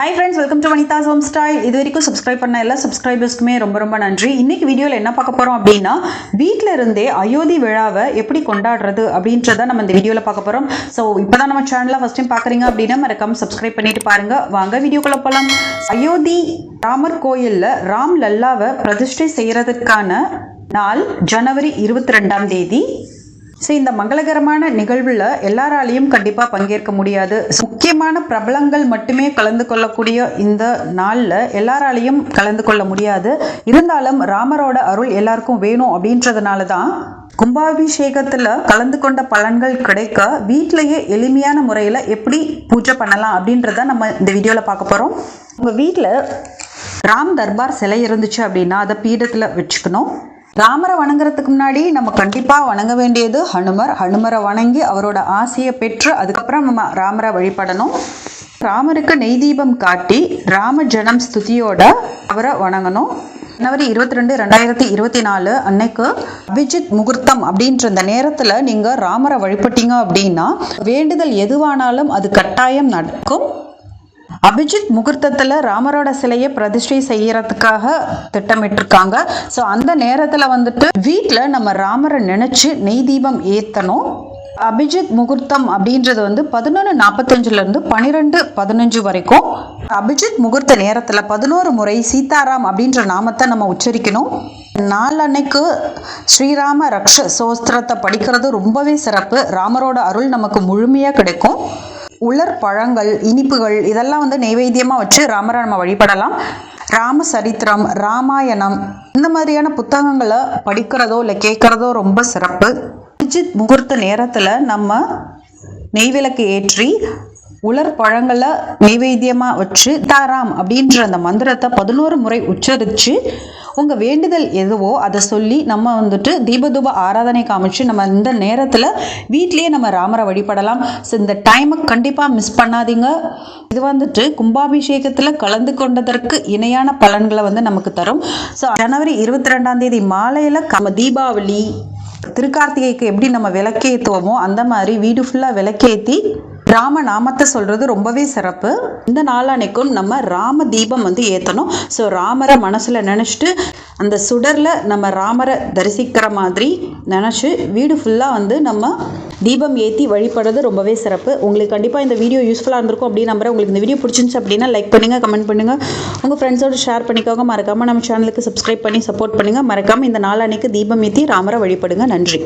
Hi friends welcome to Vanitha's home style இது வரைக்கும் subscribe பண்ண எல்லா சப்ஸ்கிரைபர்ஸ்க்குமே ரொம்ப ரொம்ப நன்றி. இன்னைக்கு வீடியோவில் என்ன பார்க்க போகிறோம் அப்படின்னா வீட்டில் இருந்தே அயோத்தி விழாவை எப்படி கொண்டாடுறது அப்படின்றத நம்ம இந்த வீடியோவில் பார்க்க போகிறோம் ஸோ இப்போ தான் நம்ம சேனலில் ஃபஸ்ட் டைம் பார்க்குறீங்க அப்படின்னா மறக்காம சப்ஸ்கிரைப் பண்ணிட்டு பாருங்க. வாங்க வீடியோக்குள்ள போகலாம் அயோத்தி ராமர் கோயிலில் ராம் லல்லாவை பிரதிஷ்டை செய்கிறதுக்கான நாள் ஜனவரி இருபத்தி ரெண்டாம் தேதி. ஸோ இந்த மங்களகரமான நிகழ்வில் எல்லாராலையும் கண்டிப்பாக பங்கேற்க முடியாது. முக்கியமான பிரபலங்கள் மட்டுமே கலந்து கொள்ளக்கூடிய இந்த நாளில் எல்லாராலையும் கலந்து கொள்ள முடியாது. இருந்தாலும் ராமரோட அருள் எல்லாருக்கும் வேணும் அப்படின்றதுனால தான் கும்பாபிஷேகத்தில் கலந்து கொண்ட பலன்கள் கிடைக்க வீட்டிலேயே எளிமையான முறையில் எப்படி பூஜை பண்ணலாம் அப்படின்றத நம்ம இந்த வீடியோவில் பார்க்க போகிறோம் உங்கள் வீட்டில் ராம் தர்பார் சிலை இருந்துச்சு அப்படின்னா அதை பீடத்தில் வச்சுக்கணும். ராமரை வணங்குறதுக்கு முன்னாடி நம்ம கண்டிப்பாக வணங்க வேண்டியது ஹனுமர். ஹனுமரை வணங்கி அவரோட ஆசையை பெற்று அதுக்கப்புறம் நம்ம ராமரை வழிபடணும். ராமருக்கு நெய் தீபம் காட்டி ராம ஜனம் ஸ்துதியோட அவரை வணங்கணும். ஜனவரி இருபத்தி ரெண்டு ரெண்டாயிரத்தி இருபத்தி நாலு அன்னைக்கு அபிஜித் முகூர்த்தம் அப்படின்ற இந்த நேரத்தில் நீங்கள் ராமரை வழிபட்டீங்க அப்படின்னா வேண்டுதல் எதுவானாலும் அது கட்டாயம் நடக்கும். அபிஜித் முகூர்த்தத்தில் ராமரோட சிலையை பிரதிஷ்டை செய்யறதுக்காக திட்டமிட்டிருக்காங்க. ஸோ அந்த நேரத்தில் வந்துட்டு வீட்டில் நம்ம ராமரை நினச்சி நெய் தீபம் ஏற்றணும் அபிஜித் முகூர்த்தம் அப்படின்றது வந்து பதினொன்று நாற்பத்தஞ்சுலேருந்து பன்னிரெண்டு பதினஞ்சு வரைக்கும். அபிஜித் முகூர்த்த நேரத்தில் பதினோரு முறை சீதாராம் அப்படின்ற நாமத்தை நம்ம உச்சரிக்கணும். நாளன்னைக்கு ஸ்ரீராம ரக்ஷ சோஸ்திரத்தை படிக்கிறது ரொம்பவே சிறப்பு. ராமரோட அருள் நமக்கு முழுமையாக கிடைக்கும். உலர் பழங்கள் இனிப்புகள் இதெல்லாம் வந்து நைவேத்தியமாக வச்சு ராமரை நம்ம வழிபடலாம். ராம சரித்திரம் ராமாயணம் இந்த மாதிரியான புத்தகங்களை படிக்கிறதோ இல்லை கேட்குறதோ ரொம்ப சிறப்பு. அபிஜித் முகூர்த்த நேரத்தில் நம்ம நெய்விளக்கு ஏற்றி உலர் பழங்களை நைவேத்தியமாக வச்சு தாராம் அப்படின்ற அந்த மந்திரத்தை பதினோரு முறை உச்சரித்து உங்கள் வேண்டுதல் எதுவோ அதை சொல்லி நம்ம வந்துட்டு தீபதூப ஆராதனை காமிச்சு நம்ம இந்த நேரத்தில் வீட்லேயே நம்ம ராமரை வழிபடலாம். ஸோ இந்த டைமை கண்டிப்பாக மிஸ் பண்ணாதீங்க. இது வந்துட்டு கும்பாபிஷேகத்தில் கலந்து கொண்டதற்கு இணையான பலன்களை வந்து நமக்கு தரும். ஸோ ஜனவரி இருபத்தி ரெண்டாம் தேதி மாலையில் நம்ம தீபாவளி திருக்கார்த்திகைக்கு எப்படி நம்ம விளக்கேற்றுவோமோ அந்த மாதிரி வீடு ஃபுல்லாக விளக்கேற்றி ராம நாமத்தை சொல்கிறது ரொம்பவே சிறப்பு. இந்த நாளானைக்கும் நம்ம ராம தீபம் வந்து ஏற்றணும் ஸோ ராமரை மனசில் நினச்சிட்டு அந்த சுடரில் நம்ம ராமரை தரிசிக்கிற மாதிரி நினச்சி வீடு ஃபுல்லாக வந்து நம்ம தீபம் ஏற்றி வழிபடுறது ரொம்பவே சிறப்பு. உங்களுக்கு கண்டிப்பாக இந்த வீடியோ யூஸ்ஃபுல்லாக இருந்திருக்கும் அப்படின்னு நம்புறேன். உங்களுக்கு இந்த வீடியோ பிடிச்சிருந்துச்சு அப்படின்னா லைக் பண்ணுங்கள் கமெண்ட் பண்ணுங்கள் உங்கள் ஃப்ரெண்ட்ஸோட ஷேர் பண்ணிக்கோங்க. மறக்காமல் நம்ம சேனலுக்கு சப்ஸ்கிரைப் பண்ணி சப்போர்ட் பண்ணுங்கள் மறக்காமல் இந்த நாளானைக்கு தீபம் ஏற்றி ராமரை வழிபடுங்க. நன்றி.